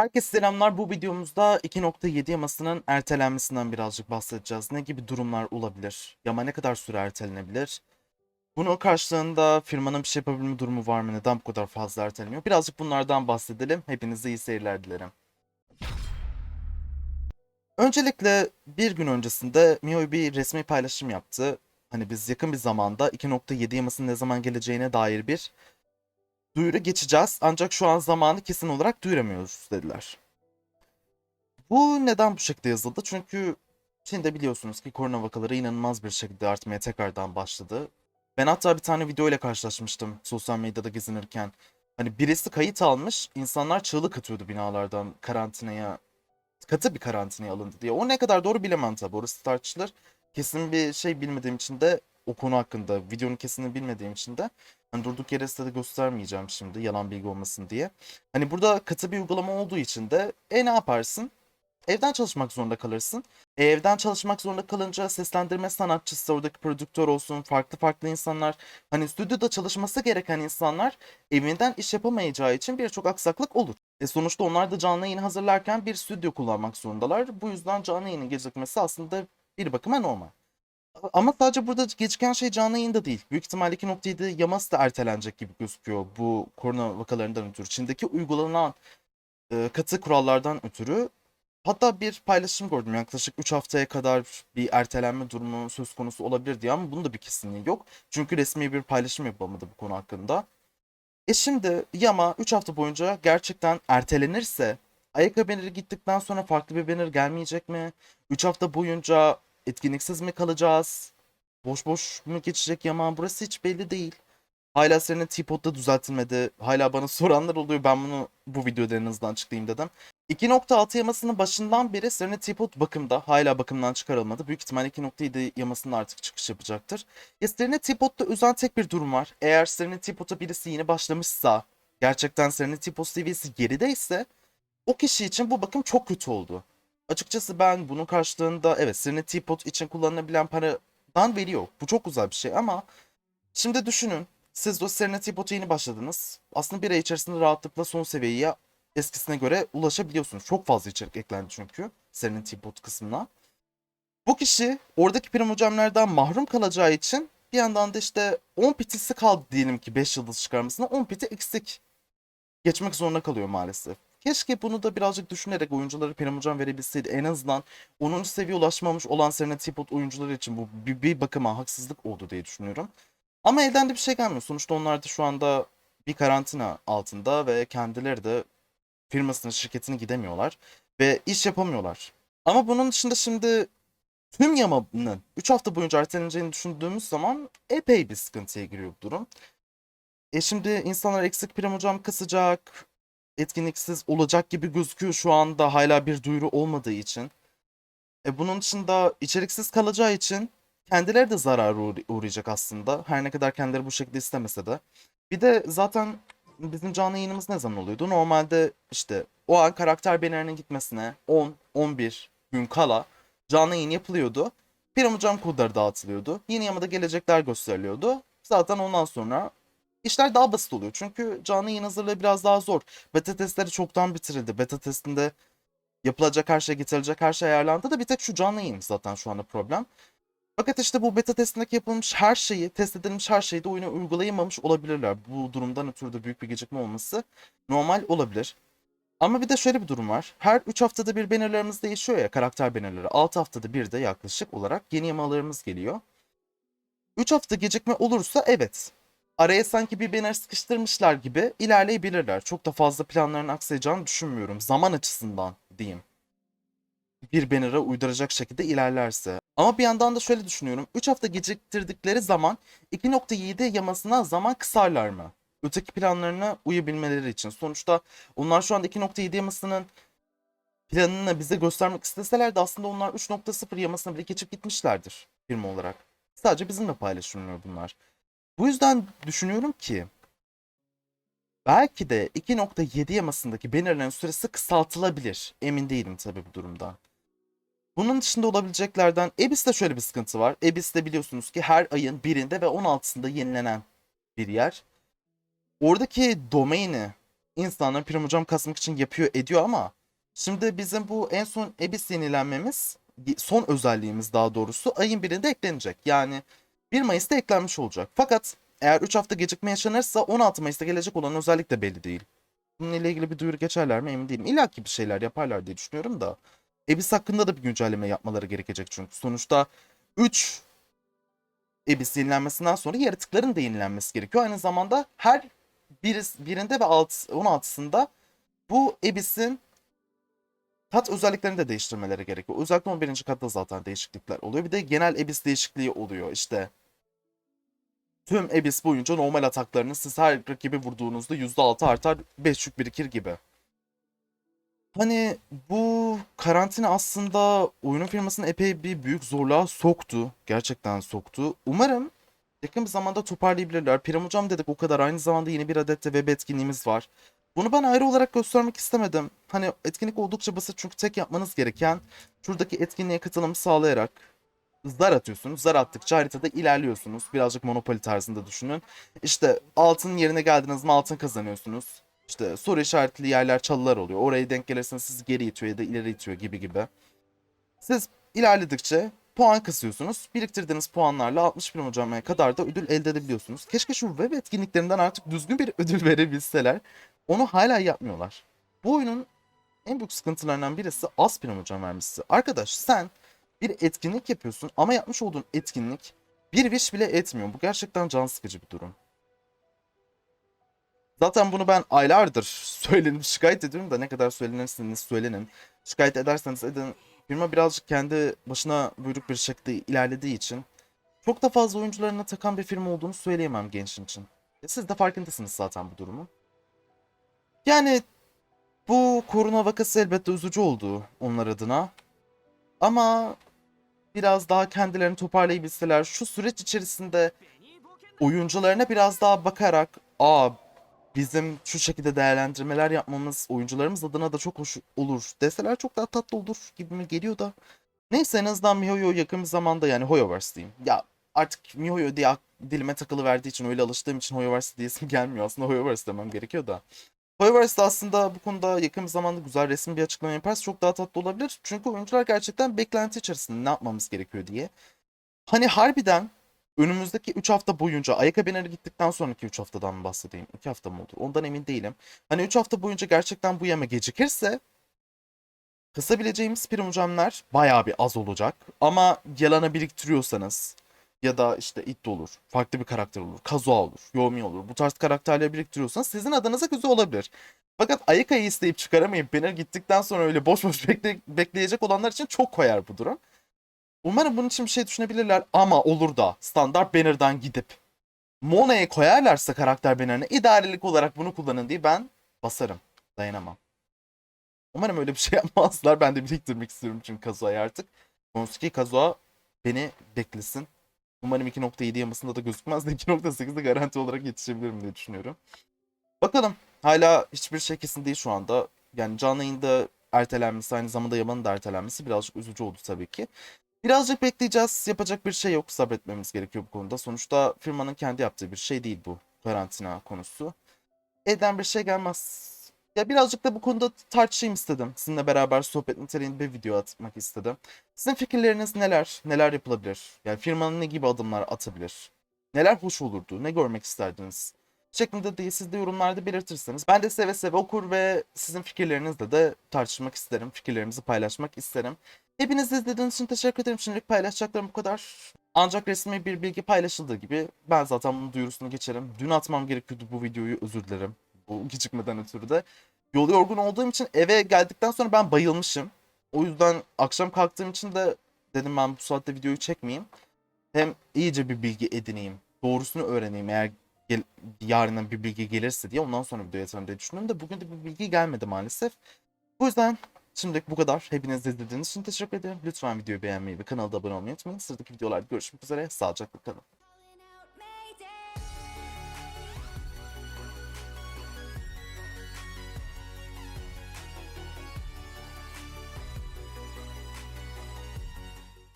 Herkese selamlar. Bu videomuzda 2.7 yamasının ertelenmesinden birazcık bahsedeceğiz. Ne gibi durumlar olabilir? Yama ne kadar süre ertelenebilir? Bunun karşılığında firmanın bir şey yapabilme durumu var mı? Neden bu kadar fazla erteleniyor? Birazcık bunlardan bahsedelim. Hepinize iyi seyirler dilerim. Öncelikle bir gün öncesinde MIUI bir resmi paylaşım yaptı. Hani biz yakın bir zamanda 2.7 yamasının ne zaman geleceğine dair bir duyuru geçeceğiz ancak şu an zamanı kesin olarak duyuramıyoruz dediler. Bu neden bu şekilde yazıldı? Çünkü Çin'de biliyorsunuz ki korona vakaları inanılmaz bir şekilde artmaya tekrardan başladı. Ben hatta bir tane video ile karşılaşmıştım sosyal medyada gezinirken. Hani birisi kayıt almış, insanlar çığlık atıyordu binalardan karantinaya, katı bir karantinaya alındı diye. O ne kadar doğru bilemem tabii, orası tartışılır. Kesin bir şey bilmediğim için de o konu hakkında, videonun kesinini bilmediğim için de Hani durduk yere size de göstermeyeceğim şimdi yalan bilgi olmasın diye. Hani burada katı bir uygulama olduğu için de e ne yaparsın? Evden çalışmak zorunda kalırsın. E, evden çalışmak zorunda kalınca seslendirme sanatçısı, oradaki prodüktör olsun, farklı farklı insanlar, hani stüdyoda çalışması gereken insanlar evinden iş yapamayacağı için birçok aksaklık olur. E sonuçta onlar da canlı yayın hazırlarken bir stüdyo kullanmak zorundalar. Bu yüzden canlı yayının gecikmesi aslında bir bakıma normal. Ama sadece burada geciken şey canlı yayında değil. Büyük ihtimalle 2.7 yaması da ertelenecek gibi gözüküyor bu korona vakalarından ötürü. Çin'deki uygulanan e, katı kurallardan ötürü. Hatta bir paylaşım gördüm yaklaşık 3 haftaya kadar bir ertelenme durumu söz konusu olabilir diye ama bunun da bir kesinliği yok. Çünkü resmi bir paylaşım yapılmadı bu konu hakkında. E şimdi Yama 3 hafta boyunca gerçekten ertelenirse ayakkabı banner'i gittikten sonra farklı bir banner gelmeyecek mi? 3 hafta boyunca etkinliksiz mi kalacağız? Boş boş mu geçecek Yaman? Burası hiç belli değil. Hala senin Teapot'ta düzeltilmedi. Hala bana soranlar oluyor. Ben bunu bu videoda en azından açıklayayım dedim. 2.6 yamasının başından beri Serena Teapot bakımda. Hala bakımdan çıkarılmadı. Büyük ihtimalle 2.7 yamasında artık çıkış yapacaktır. Ya Serena Teapot'ta özel tek bir durum var. Eğer Serena Teapot'a birisi yeni başlamışsa, gerçekten Serena Teapot seviyesi gerideyse o kişi için bu bakım çok kötü oldu. Açıkçası ben bunun karşılığında evet Serena Teapot için kullanılabilen paradan veriyor. Bu çok güzel bir şey ama şimdi düşünün. Siz o Serena Teapot'a yeni başladınız. Aslında bir ay içerisinde rahatlıkla son seviyeye eskisine göre ulaşabiliyorsunuz. Çok fazla içerik eklendi çünkü Serena Teapot kısmına. Bu kişi oradaki primocemlerden mahrum kalacağı için bir yandan da işte 10 pitisi kaldı diyelim ki 5 yıldız çıkarmasına 10 piti eksik geçmek zorunda kalıyor maalesef. Keşke bunu da birazcık düşünerek oyuncuları Perimucan verebilseydi. En azından 10. seviye ulaşmamış olan Serena Teapot oyuncuları için bu bir, bir bakıma haksızlık oldu diye düşünüyorum. Ama elden de bir şey gelmiyor. Sonuçta onlar da şu anda bir karantina altında ve kendileri de firmasının, şirketine gidemiyorlar ve iş yapamıyorlar. Ama bunun dışında şimdi tüm yamanın 3 hafta boyunca erteleneceğini düşündüğümüz zaman epey bir sıkıntıya giriyor bu durum. E şimdi insanlar eksik prim hocam kısacak, etkinliksiz olacak gibi gözüküyor şu anda hala bir duyuru olmadığı için. E bunun dışında içeriksiz kalacağı için kendileri de zarara uğra- uğrayacak aslında. Her ne kadar kendileri bu şekilde istemese de. Bir de zaten bizim canlı yayınımız ne zaman oluyordu? Normalde işte o an karakter bannerinin gitmesine 10-11 gün kala canlı yayın yapılıyordu. Piram Hocam kodları dağıtılıyordu. Yeni yamada gelecekler gösteriliyordu. Zaten ondan sonra işler daha basit oluyor. Çünkü canlı yayın hazırlığı biraz daha zor. Beta testleri çoktan bitirildi. Beta testinde yapılacak her şey, getirilecek her şey ayarlandı da bir tek şu canlı yayın zaten şu anda problem. Fakat işte bu beta testindeki yapılmış her şeyi, test edilmiş her şeyi de oyuna uygulayamamış olabilirler. Bu durumdan ötürü de büyük bir gecikme olması normal olabilir. Ama bir de şöyle bir durum var. Her 3 haftada bir bannerlarımız değişiyor ya karakter bannerları. 6 haftada bir de yaklaşık olarak yeni yamalarımız geliyor. 3 hafta gecikme olursa evet. Araya sanki bir banner sıkıştırmışlar gibi ilerleyebilirler. Çok da fazla planların aksayacağını düşünmüyorum. Zaman açısından diyeyim. Bir banner'a uyduracak şekilde ilerlerse. Ama bir yandan da şöyle düşünüyorum. 3 hafta geciktirdikleri zaman 2.7 yamasına zaman kısarlar mı? Öteki planlarına uyabilmeleri için. Sonuçta onlar şu anda 2.7 yamasının planını bize göstermek isteseler de aslında onlar 3.0 yamasına bile geçip gitmişlerdir firma olarak. Sadece bizimle paylaşılmıyor bunlar. Bu yüzden düşünüyorum ki belki de 2.7 yamasındaki bannerlerin süresi kısaltılabilir. Emin değilim tabii bu durumdan. Bunun dışında olabileceklerden Ebis'te şöyle bir sıkıntı var. Ebis'te biliyorsunuz ki her ayın birinde ve 16'sında yenilenen bir yer. Oradaki domaini insanlar prim hocam kasmak için yapıyor ediyor ama şimdi bizim bu en son Ebis yenilenmemiz son özelliğimiz daha doğrusu ayın birinde eklenecek. Yani 1 Mayıs'ta eklenmiş olacak. Fakat eğer 3 hafta gecikme yaşanırsa 16 Mayıs'ta gelecek olan özellik de belli değil. Bununla ilgili bir duyuru geçerler mi emin değilim. İlla ki bir şeyler yaparlar diye düşünüyorum da. Ebis hakkında da bir güncelleme yapmaları gerekecek çünkü. Sonuçta 3 Ebis yenilenmesinden sonra yaratıkların da yenilenmesi gerekiyor. Aynı zamanda her biris, birinde ve alt, 16'sında bu Ebis'in kat özelliklerini de değiştirmeleri gerekiyor. Özellikle 11. katta zaten değişiklikler oluyor. Bir de genel Ebis değişikliği oluyor. İşte tüm Ebis boyunca normal ataklarını siz her rakibi vurduğunuzda %6 artar, 5 yük birikir gibi. Hani bu karantina aslında oyunun firmasını epey bir büyük zorluğa soktu. Gerçekten soktu. Umarım yakın bir zamanda toparlayabilirler. Piram hocam dedik o kadar. Aynı zamanda yeni bir adet de web etkinliğimiz var. Bunu ben ayrı olarak göstermek istemedim. Hani etkinlik oldukça basit çünkü tek yapmanız gereken şuradaki etkinliğe katılım sağlayarak zar atıyorsunuz. Zar attıkça haritada ilerliyorsunuz. Birazcık Monopoly tarzında düşünün. İşte altın yerine geldiniz mi altın kazanıyorsunuz. İşte soru işaretli yerler çalılar oluyor. Oraya denk gelirseniz sizi geri itiyor ya da ileri itiyor gibi gibi. Siz ilerledikçe puan kasıyorsunuz. Biriktirdiğiniz puanlarla 60 bin hocamaya kadar da ödül elde edebiliyorsunuz. Keşke şu web etkinliklerinden artık düzgün bir ödül verebilseler. Onu hala yapmıyorlar. Bu oyunun en büyük sıkıntılarından birisi az prim hocam vermesi. Arkadaş sen bir etkinlik yapıyorsun ama yapmış olduğun etkinlik bir wish bile etmiyor. Bu gerçekten can sıkıcı bir durum. Zaten bunu ben aylardır söyledim, şikayet ediyorum da ne kadar söylenirseniz söylenin. Şikayet ederseniz edin. Firma birazcık kendi başına buyruk bir şekilde ilerlediği için çok da fazla oyuncularına takan bir firma olduğunu söyleyemem gençin için. E siz de farkındasınız zaten bu durumun. Yani bu korona vakası elbette üzücü oldu onlar adına. Ama biraz daha kendilerini toparlayabilseler şu süreç içerisinde oyuncularına biraz daha bakarak aa bizim şu şekilde değerlendirmeler yapmamız oyuncularımız adına da çok hoş olur deseler çok daha tatlı olur gibi mi geliyor da. Neyse en azından MiHoYo yakın bir zamanda yani Hoyoverse diyeyim. Ya artık MiHoYo diye dilime takılı verdiği için öyle alıştığım için Hoyoverse diyesim gelmiyor. Aslında Hoyoverse demem gerekiyor da. Hoyoverse de aslında bu konuda yakın bir zamanda güzel resmi bir açıklama yaparsa çok daha tatlı olabilir. Çünkü oyuncular gerçekten beklenti içerisinde ne yapmamız gerekiyor diye. Hani harbiden önümüzdeki 3 hafta boyunca ayakkabıları gittikten sonraki 3 haftadan mı bahsedeyim? 2 hafta mı olur? Ondan emin değilim. Hani 3 hafta boyunca gerçekten bu yeme gecikirse kısabileceğimiz prim hocamlar bayağı bir az olacak. Ama yalanı biriktiriyorsanız ya da işte It olur, farklı bir karakter olur, Kazuha olur, Yomi olur. Bu tarz karakterleri biriktiriyorsanız sizin adınıza güzel olabilir. Fakat Ayaka'yı isteyip çıkaramayıp Banner gittikten sonra öyle boş boş bekle, bekleyecek olanlar için çok koyar bu durum. Umarım bunun için bir şey düşünebilirler ama olur da standart banner'dan gidip Mona'ya koyarlarsa karakter banner'ını idarelik olarak bunu kullanın diye ben basarım. Dayanamam. Umarım öyle bir şey yapmazlar. Ben de biriktirmek istiyorum çünkü Kazuha'yı artık. Konosuke Kazuha beni beklesin. Umarım 2.7 yamasında da gözükmez de 2.8'de garanti olarak yetişebilirim diye düşünüyorum. Bakalım. Hala hiçbir şey kesin değil şu anda. Yani canlı yayında ertelenmesi aynı zamanda Yaman'ın da ertelenmesi birazcık üzücü oldu tabii ki. Birazcık bekleyeceğiz. Yapacak bir şey yok. Sabretmemiz gerekiyor bu konuda. Sonuçta firmanın kendi yaptığı bir şey değil bu karantina konusu. Elden bir şey gelmez. Ya birazcık da bu konuda tartışayım istedim. Sizinle beraber sohbet niteliğinde bir video atmak istedim. Sizin fikirleriniz neler? Neler yapılabilir? Yani firmanın ne gibi adımlar atabilir? Neler hoş olurdu? Ne görmek isterdiniz? Şeklinde değil siz de yorumlarda belirtirseniz ben de seve seve okur ve sizin fikirlerinizle de tartışmak isterim. Fikirlerimizi paylaşmak isterim. Hepiniz izlediğiniz için teşekkür ederim. Şimdilik paylaşacaklarım bu kadar. Ancak resmi bir bilgi paylaşıldığı gibi ben zaten bunun duyurusunu geçerim. Dün atmam gerekiyordu bu videoyu özür dilerim. Bu gecikmeden ötürü de. Yol yorgun olduğum için eve geldikten sonra ben bayılmışım. O yüzden akşam kalktığım için de dedim ben bu saatte videoyu çekmeyeyim. Hem iyice bir bilgi edineyim. Doğrusunu öğreneyim eğer gel, yarından bir bilgi gelirse diye ondan sonra video atarım diye düşündüm de bugün de bir bilgi gelmedi maalesef. Bu yüzden Şimdilik bu kadar. Hepiniz izlediğiniz için teşekkür ederim. Lütfen videoyu beğenmeyi ve kanala abone olmayı unutmayın. Sıradaki videolarda görüşmek üzere. Sağlıcakla kalın.